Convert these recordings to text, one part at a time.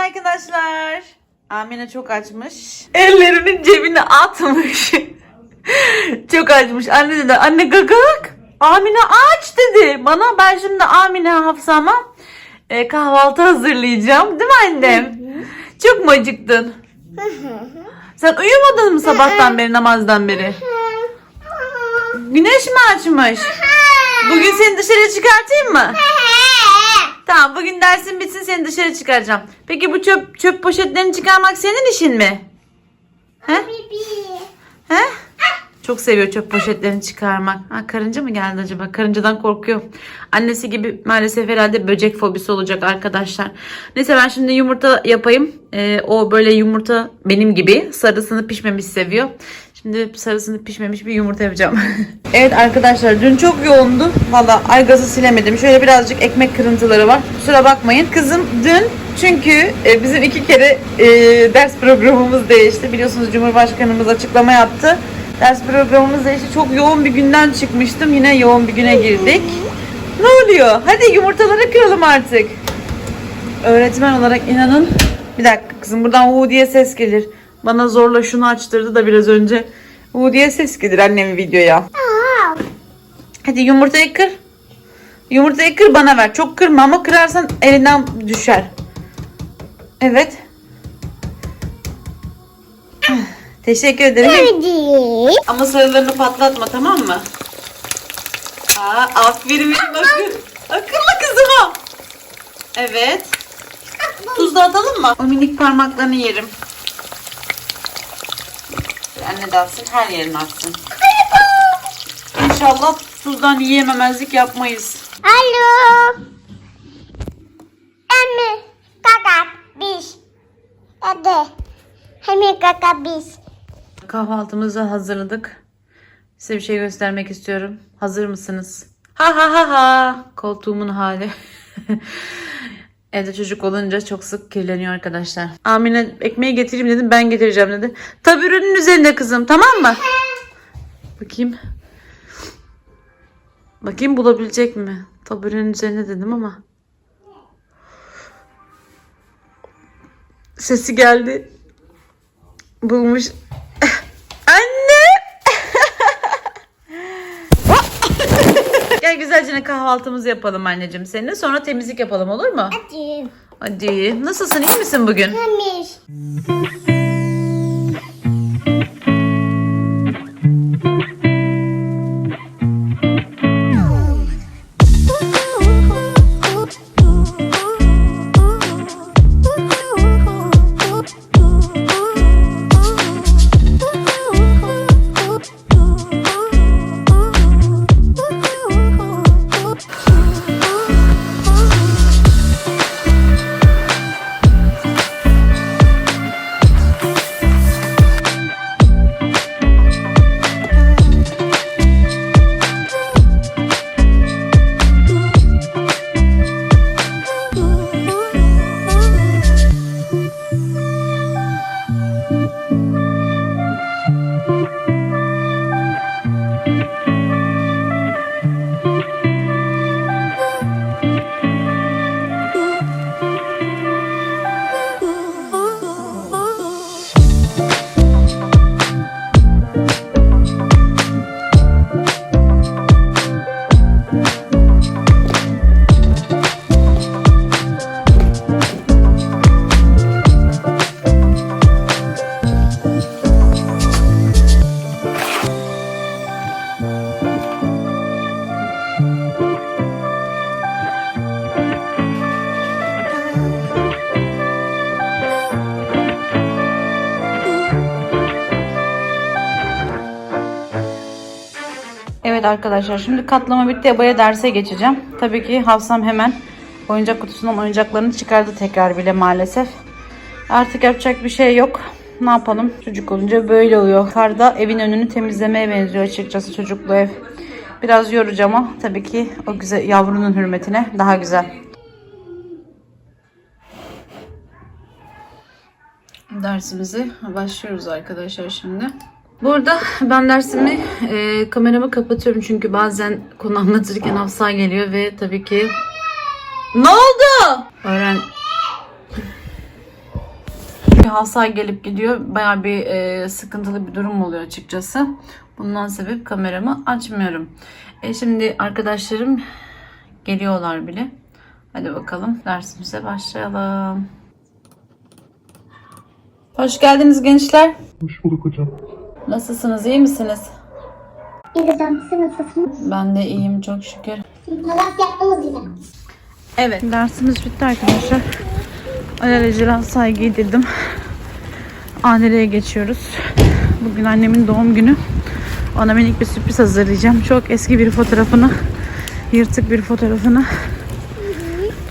arkadaşlar. Amine çok açmış. Ellerinin cebine atmış. çok açmış. Anne dedi anne gagak. Amine aç dedi. Bana ben şimdi Amine Hafsa'ma e, kahvaltı hazırlayacağım. Değil mi annem? Çok mu acıktın? Sen uyumadın mı sabahtan beri namazdan beri? Güneş mi açmış? Bugün seni dışarı çıkartayım mı? Tamam bugün dersin bitsin seni dışarı çıkaracağım. Peki bu çöp çöp poşetlerini çıkarmak senin işin mi? He? He? Çok seviyor çöp poşetlerini çıkarmak. Ha, karınca mı geldi acaba? Karıncadan korkuyor. Annesi gibi maalesef herhalde böcek fobisi olacak arkadaşlar. Neyse ben şimdi yumurta yapayım. Ee, o böyle yumurta benim gibi sarısını pişmemiş seviyor. Şimdi sarısını pişmemiş bir yumurta yapacağım. evet arkadaşlar dün çok yoğundu. Valla aygazı silemedim. Şöyle birazcık ekmek kırıntıları var. Kusura bakmayın. Kızım dün çünkü e, bizim iki kere e, ders programımız değişti. Biliyorsunuz Cumhurbaşkanımız açıklama yaptı. Ders programımız değişti. Çok yoğun bir günden çıkmıştım. Yine yoğun bir güne girdik. Ne oluyor? Hadi yumurtaları kıralım artık. Öğretmen olarak inanın. Bir dakika kızım buradan U diye ses gelir. Bana zorla şunu açtırdı da biraz önce. U diye ses gelir annemin videoya. Hadi yumurtayı kır. Yumurtayı kır bana ver. Çok kırma ama kırarsan elinden düşer. Evet. Teşekkür ederim. Ama sarılarını patlatma tamam mı? Aa, aferin benim akıl. Akıllı kızıma. Evet. Tuz da atalım mı? O minik parmaklarını yerim. Anne de atsın, her yerini atsın. İnşallah tuzdan yiyememezlik yapmayız. Alo. Emmi kaka biz. Hadi. Emmi kaka biz. Kahvaltımızı hazırladık. Size bir şey göstermek istiyorum. Hazır mısınız? Ha ha ha ha. Koltuğumun hali. Evde çocuk olunca çok sık kirleniyor arkadaşlar. Amine ekmeği getireyim dedim ben getireceğim dedi. Taburinin üzerinde kızım tamam mı? Bakayım. Bakayım bulabilecek mi? Taburenin üzerinde dedim ama. Sesi geldi. Bulmuş. Anne! Gel güzelce kahvaltımızı yapalım anneciğim seninle. Sonra temizlik yapalım olur mu? Hadi. Hadi. Nasılsın? iyi misin bugün? Emmi. Evet arkadaşlar şimdi katlama bitti. Eba'ya derse geçeceğim. Tabii ki Hafsam hemen oyuncak kutusundan oyuncaklarını çıkardı tekrar bile maalesef. Artık yapacak bir şey yok. Ne yapalım? Çocuk olunca böyle oluyor. Karda evin önünü temizlemeye benziyor açıkçası çocuklu ev. Biraz yorucu ama tabii ki o güzel yavrunun hürmetine daha güzel. Dersimizi başlıyoruz arkadaşlar şimdi. Burada ben dersimi e, kameramı kapatıyorum çünkü bazen konu anlatırken Hafsa geliyor ve tabii ki ne oldu? Öğren Hafsa gelip gidiyor. Baya bir e, sıkıntılı bir durum oluyor açıkçası. Bundan sebep kameramı açmıyorum. E, şimdi arkadaşlarım geliyorlar bile. Hadi bakalım dersimize başlayalım. Hoş geldiniz gençler. Hoş bulduk hocam. Nasılsınız? iyi misiniz? İyi hocam siz nasılsınız? Ben de iyiyim çok şükür. Malas yaptınız bize. Evet. Dersimiz bitti arkadaşlar. Alelacele say giydirdim. Anneler'e geçiyoruz. Bugün annemin doğum günü. Ona minik bir sürpriz hazırlayacağım. Çok eski bir fotoğrafını, yırtık bir fotoğrafını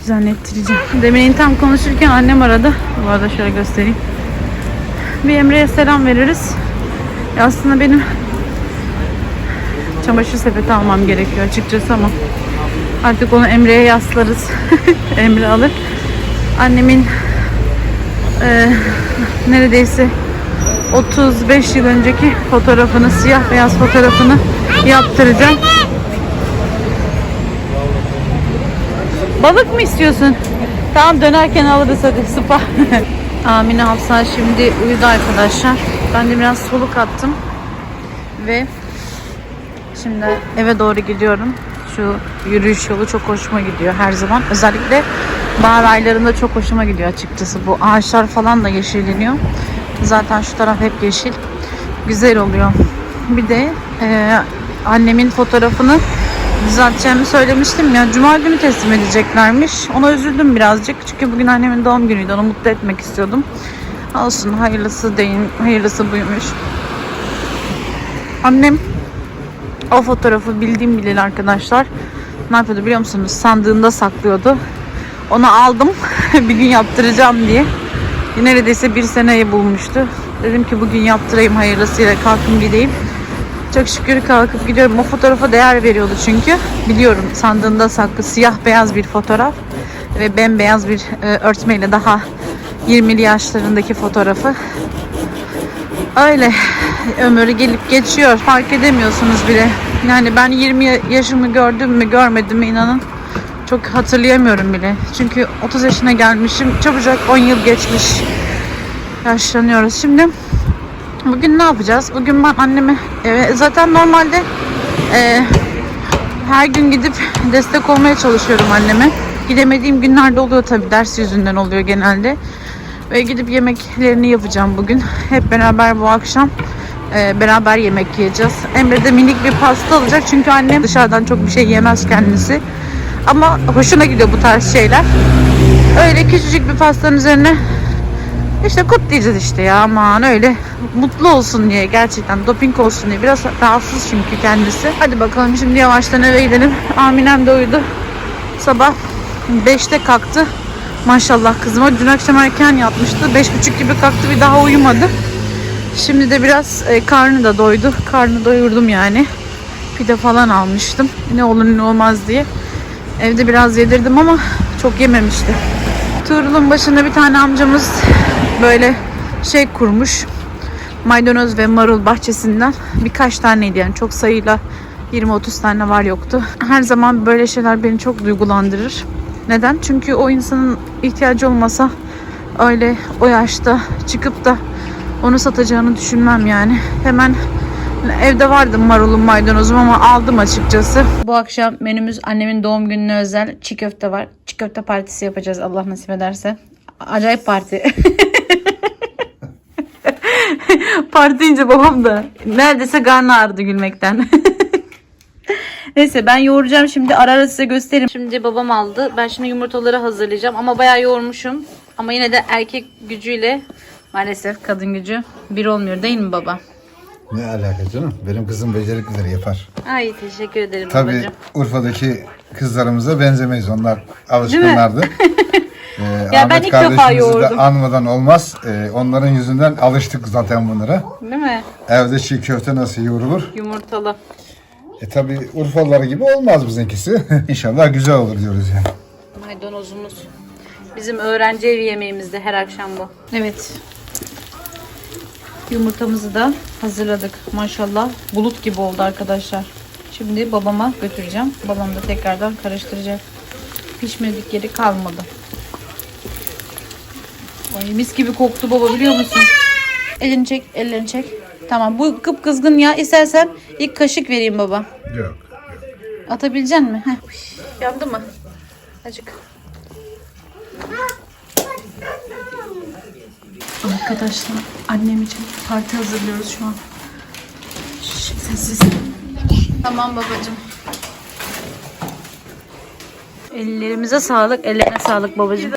düzenlettireceğim. Demin tam konuşurken annem aradı. Bu arada şöyle göstereyim. Bir Emre'ye selam veririz. Ya aslında benim çamaşır sepeti almam gerekiyor açıkçası ama Artık onu Emre'ye yaslarız. Emre alır. Annemin e, neredeyse 35 yıl önceki fotoğrafını, siyah beyaz fotoğrafını yaptıracağım. Balık mı istiyorsun? Tamam dönerken alırız hadi sıpa. Amine Hafsa şimdi uyudu arkadaşlar. Ben de biraz soluk attım. Ve Şimdi eve doğru gidiyorum. Şu yürüyüş yolu çok hoşuma gidiyor her zaman. Özellikle bahar aylarında çok hoşuma gidiyor açıkçası. Bu ağaçlar falan da yeşilleniyor. Zaten şu taraf hep yeşil. Güzel oluyor. Bir de e, annemin fotoğrafını düzelteceğimi söylemiştim ya. Cuma günü teslim edeceklermiş. Ona üzüldüm birazcık. Çünkü bugün annemin doğum günüydü. Onu mutlu etmek istiyordum. Olsun hayırlısı değil. Hayırlısı buymuş. Annem o fotoğrafı bildiğim bileli arkadaşlar. Ne yapıyordu biliyor musunuz? Sandığında saklıyordu. Onu aldım bir gün yaptıracağım diye. Neredeyse bir seneyi bulmuştu. Dedim ki bugün yaptırayım hayırlısıyla kalkın gideyim. Çok şükür kalkıp gidiyorum. O fotoğrafa değer veriyordu çünkü. Biliyorum sandığında saklı siyah beyaz bir fotoğraf. Ve bembeyaz bir e, örtmeyle daha 20'li yaşlarındaki fotoğrafı. Öyle ömrü gelip geçiyor. Fark edemiyorsunuz bile. Yani ben 20 yaşımı gördüm mü görmedim mi inanın çok hatırlayamıyorum bile. Çünkü 30 yaşına gelmişim. Çabucak 10 yıl geçmiş. Yaşlanıyoruz. Şimdi bugün ne yapacağız? Bugün ben anneme e, zaten normalde e, her gün gidip destek olmaya çalışıyorum anneme. Gidemediğim günlerde oluyor tabii. Ders yüzünden oluyor genelde. Ve gidip yemeklerini yapacağım bugün. Hep beraber bu akşam e, beraber yemek yiyeceğiz. Emre de minik bir pasta alacak çünkü annem dışarıdan çok bir şey yemez kendisi. Ama hoşuna gidiyor bu tarz şeyler. Öyle küçücük bir pastanın üzerine işte kutlayacağız işte ya aman öyle mutlu olsun diye gerçekten doping olsun diye biraz rahatsız çünkü kendisi. Hadi bakalım şimdi yavaştan eve gidelim. Aminem de uyudu. Sabah 5'te kalktı. Maşallah kızıma dün akşam erken yatmıştı. Beş buçuk gibi kalktı bir daha uyumadı. Şimdi de biraz e, karnı da doydu. Karnı doyurdum yani. Pide falan almıştım. Ne olur ne olmaz diye. Evde biraz yedirdim ama çok yememişti. Tuğrul'un başında bir tane amcamız böyle şey kurmuş. Maydanoz ve marul bahçesinden birkaç taneydi yani çok sayıyla 20-30 tane var yoktu. Her zaman böyle şeyler beni çok duygulandırır. Neden? Çünkü o insanın ihtiyacı olmasa öyle o yaşta çıkıp da onu satacağını düşünmem yani. Hemen evde vardı marulum maydanozum ama aldım açıkçası. Bu akşam menümüz annemin doğum gününe özel çiğ köfte var. Çiğ köfte partisi yapacağız Allah nasip ederse. Acayip parti. parti deyince babam da neredeyse karnı ağrıdı gülmekten. Neyse ben yoğuracağım şimdi ara ara size göstereyim. Şimdi babam aldı. Ben şimdi yumurtaları hazırlayacağım ama bayağı yoğurmuşum. Ama yine de erkek gücüyle maalesef kadın gücü bir olmuyor değil mi baba? Ne alaka canım? Benim kızım beceriklidir yapar. Ay teşekkür ederim Tabii babacığım. Urfa'daki kızlarımıza benzemeyiz. Onlar alışkınlardı. Ee, Ya ben Ahmet ilk defa kardeşimizi de yoğurdum. anmadan olmaz. Ee, onların yüzünden alıştık zaten bunlara. Değil mi? Evde çiğ köfte nasıl yoğrulur? Yumurtalı. E tabi Urfalılar gibi olmaz bizimkisi. İnşallah güzel olur diyoruz yani. Maydanozumuz. Bizim öğrenci evi yemeğimizde her akşam bu. Evet. Yumurtamızı da hazırladık. Maşallah bulut gibi oldu arkadaşlar. Şimdi babama götüreceğim. Babam da tekrardan karıştıracak. Pişmedik yeri kalmadı. Ay mis gibi koktu baba biliyor musun? Elini çek, ellerini çek. Tamam bu kıpkızgın ya. İstersen ilk kaşık vereyim baba. Yok. Atabilecek mi? Heh. Yandı mı? Acık. Arkadaşlar annem için parti hazırlıyoruz şu an. Şş, sessiz. Tamam babacığım. Ellerimize sağlık, ellerine sağlık babacığım.